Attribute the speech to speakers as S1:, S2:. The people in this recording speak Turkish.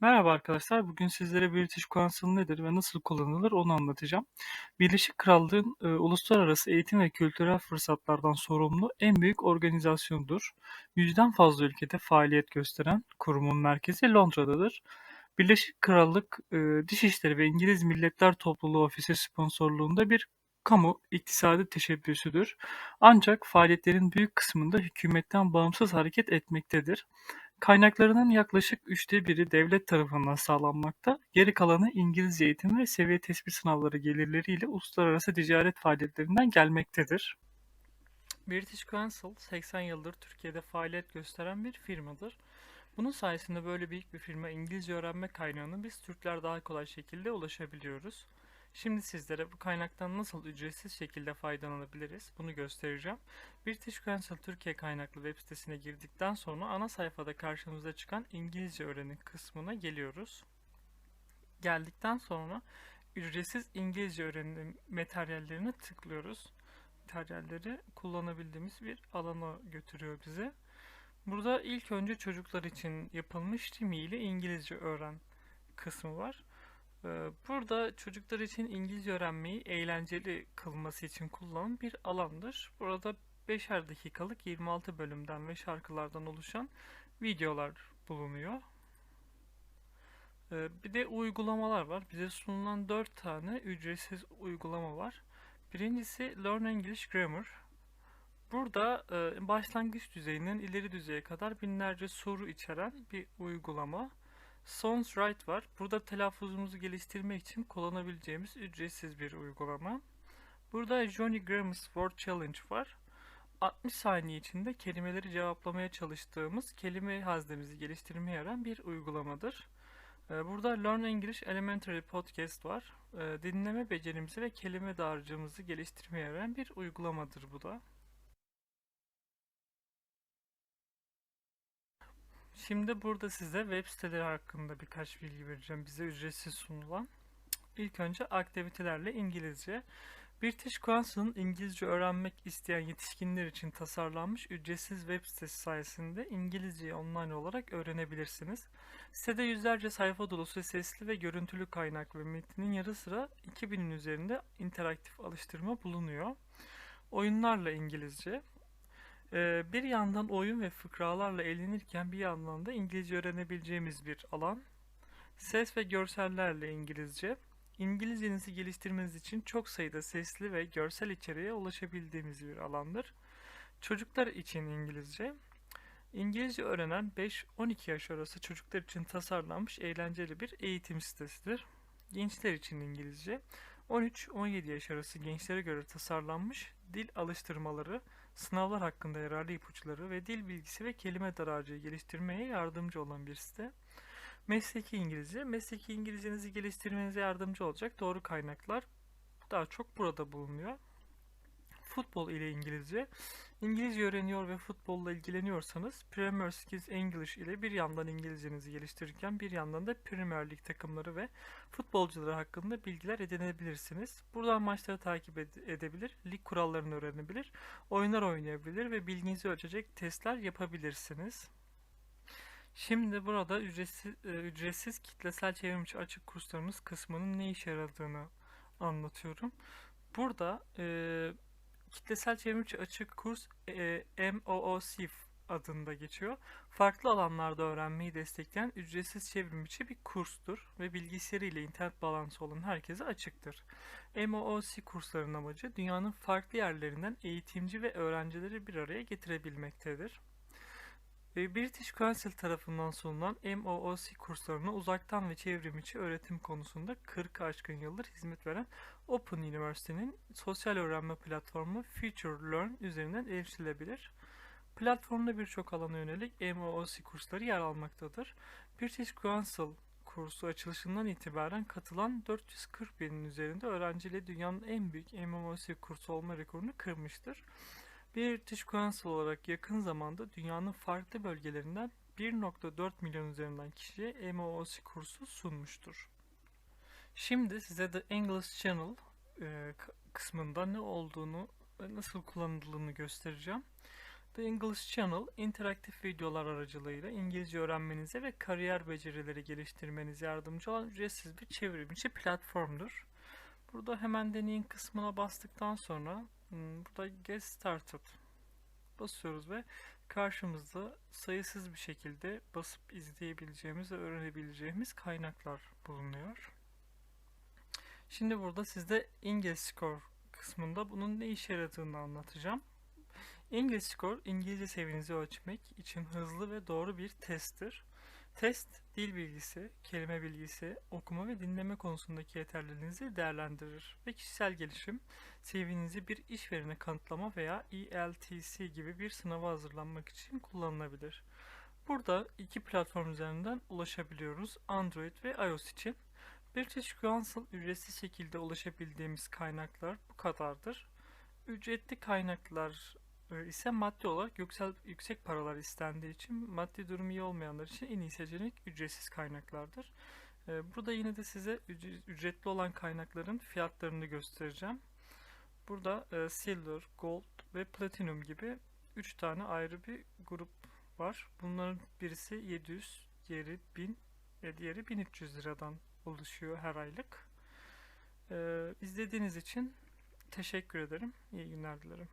S1: Merhaba arkadaşlar. Bugün sizlere British Council nedir ve nasıl kullanılır onu anlatacağım. Birleşik Krallığın e, uluslararası eğitim ve kültürel fırsatlardan sorumlu en büyük organizasyondur. Yüzden fazla ülkede faaliyet gösteren kurumun merkezi Londra'dadır. Birleşik Krallık e, Dışişleri ve İngiliz Milletler Topluluğu Ofisi sponsorluğunda bir kamu iktisadi teşebbüsüdür. Ancak faaliyetlerin büyük kısmında hükümetten bağımsız hareket etmektedir. Kaynaklarının yaklaşık üçte biri devlet tarafından sağlanmakta, geri kalanı İngilizce eğitim ve seviye tespit sınavları gelirleriyle uluslararası ticaret faaliyetlerinden gelmektedir. British Council 80 yıldır Türkiye'de faaliyet gösteren bir firmadır. Bunun sayesinde böyle büyük bir firma İngilizce öğrenme kaynağını biz Türkler daha kolay şekilde ulaşabiliyoruz. Şimdi sizlere bu kaynaktan nasıl ücretsiz şekilde faydalanabiliriz bunu göstereceğim. British Council Türkiye kaynaklı web sitesine girdikten sonra ana sayfada karşımıza çıkan İngilizce öğrenin kısmına geliyoruz. Geldikten sonra ücretsiz İngilizce öğrenim materyallerini tıklıyoruz. Materyalleri kullanabildiğimiz bir alana götürüyor bizi. Burada ilk önce çocuklar için yapılmış Timi ile İngilizce öğren kısmı var. Ee, burada çocuklar için İngilizce öğrenmeyi eğlenceli kılması için kullanılan bir alandır. Burada 5'er dakikalık 26 bölümden ve şarkılardan oluşan videolar bulunuyor. Ee, bir de uygulamalar var. Bize sunulan 4 tane ücretsiz uygulama var. Birincisi Learn English Grammar. Burada e, başlangıç düzeyinden ileri düzeye kadar binlerce soru içeren bir uygulama. Sounds Right var. Burada telaffuzumuzu geliştirmek için kullanabileceğimiz ücretsiz bir uygulama. Burada Johnny Grammar's Word Challenge var. 60 saniye içinde kelimeleri cevaplamaya çalıştığımız kelime haznemizi geliştirmeye yarayan bir uygulamadır. Ee, burada Learn English Elementary Podcast var. Ee, dinleme becerimizi ve kelime dağarcığımızı geliştirmeye yarayan bir uygulamadır bu da. Şimdi burada size web siteleri hakkında birkaç bilgi vereceğim. Bize ücretsiz sunulan. İlk önce aktivitelerle İngilizce. British Council'ın İngilizce öğrenmek isteyen yetişkinler için tasarlanmış ücretsiz web sitesi sayesinde İngilizceyi online olarak öğrenebilirsiniz. Sitede yüzlerce sayfa dolusu sesli ve görüntülü kaynak ve metnin yarı sıra 2000'in üzerinde interaktif alıştırma bulunuyor. Oyunlarla İngilizce. Ee, bir yandan oyun ve fıkralarla eğlenirken bir yandan da İngilizce öğrenebileceğimiz bir alan. Ses ve görsellerle İngilizce. İngilizcenizi geliştirmeniz için çok sayıda sesli ve görsel içeriğe ulaşabildiğimiz bir alandır. Çocuklar için İngilizce. İngilizce öğrenen 5-12 yaş arası çocuklar için tasarlanmış eğlenceli bir eğitim sitesidir. Gençler için İngilizce. 13-17 yaş arası gençlere göre tasarlanmış dil alıştırmaları, sınavlar hakkında yararlı ipuçları ve dil bilgisi ve kelime dağarcığı geliştirmeye yardımcı olan bir site. Mesleki İngilizce, mesleki İngilizcenizi geliştirmenize yardımcı olacak doğru kaynaklar daha çok burada bulunuyor. Futbol ile İngilizce. İngilizce öğreniyor ve futbolla ilgileniyorsanız Premier Skills English ile bir yandan İngilizcenizi geliştirirken bir yandan da Premier Lig takımları ve futbolcuları hakkında bilgiler edinebilirsiniz. Buradan maçları takip ed- edebilir, lig kurallarını öğrenebilir, oyunlar oynayabilir ve bilginizi ölçecek testler yapabilirsiniz. Şimdi burada ücretsiz, e, ücretsiz kitlesel çevrimiçi açık kurslarımız kısmının ne işe yaradığını anlatıyorum. Burada e, kitlesel çevrimiçi açık kurs e, MOOC adında geçiyor. Farklı alanlarda öğrenmeyi destekleyen ücretsiz çevrimiçi bir kurstur ve bilgisayarı ile internet bağlantısı olan herkese açıktır. MOOC kursların amacı dünyanın farklı yerlerinden eğitimci ve öğrencileri bir araya getirebilmektedir. British Council tarafından sunulan MOOC kurslarına uzaktan ve çevrimiçi öğretim konusunda 40 aşkın yıldır hizmet veren Open University'nin sosyal öğrenme platformu Future Learn üzerinden erişilebilir. Platformda birçok alana yönelik MOOC kursları yer almaktadır. British Council kursu açılışından itibaren katılan 440 binin üzerinde öğrenciyle dünyanın en büyük MMOC kursu olma rekorunu kırmıştır. British Council olarak yakın zamanda dünyanın farklı bölgelerinden 1.4 milyon üzerinden kişiye MOOC kursu sunmuştur. Şimdi size The English Channel e, kısmında ne olduğunu ve nasıl kullanıldığını göstereceğim. The English Channel, interaktif videolar aracılığıyla İngilizce öğrenmenize ve kariyer becerileri geliştirmenize yardımcı olan ücretsiz bir çevrimiçi platformdur. Burada hemen deneyin kısmına bastıktan sonra hmm, burada Get Started basıyoruz ve karşımızda sayısız bir şekilde basıp izleyebileceğimiz ve öğrenebileceğimiz kaynaklar bulunuyor. Şimdi burada sizde İngiliz Score kısmında bunun ne işe yaradığını anlatacağım. İngiliz Score, İngilizce seviyenizi ölçmek için hızlı ve doğru bir testtir. Test, dil bilgisi, kelime bilgisi, okuma ve dinleme konusundaki yeterliliğinizi değerlendirir ve kişisel gelişim, seviyenizi bir işverene kanıtlama veya ELTC gibi bir sınava hazırlanmak için kullanılabilir. Burada iki platform üzerinden ulaşabiliyoruz. Android ve iOS için. British Council ücretsiz şekilde ulaşabildiğimiz kaynaklar bu kadardır. Ücretli kaynaklar ise maddi olarak yüksel, yüksek paralar istendiği için maddi durumu iyi olmayanlar için en iyi seçenek ücretsiz kaynaklardır. E, Burada yine de size üc- ücretli olan kaynakların fiyatlarını göstereceğim. Burada e, Silver, Gold ve Platinum gibi 3 tane ayrı bir grup var. Bunların birisi 700, diğeri 1000 ve diğeri 1300 liradan oluşuyor her aylık. E, izlediğiniz için teşekkür ederim. İyi günler dilerim.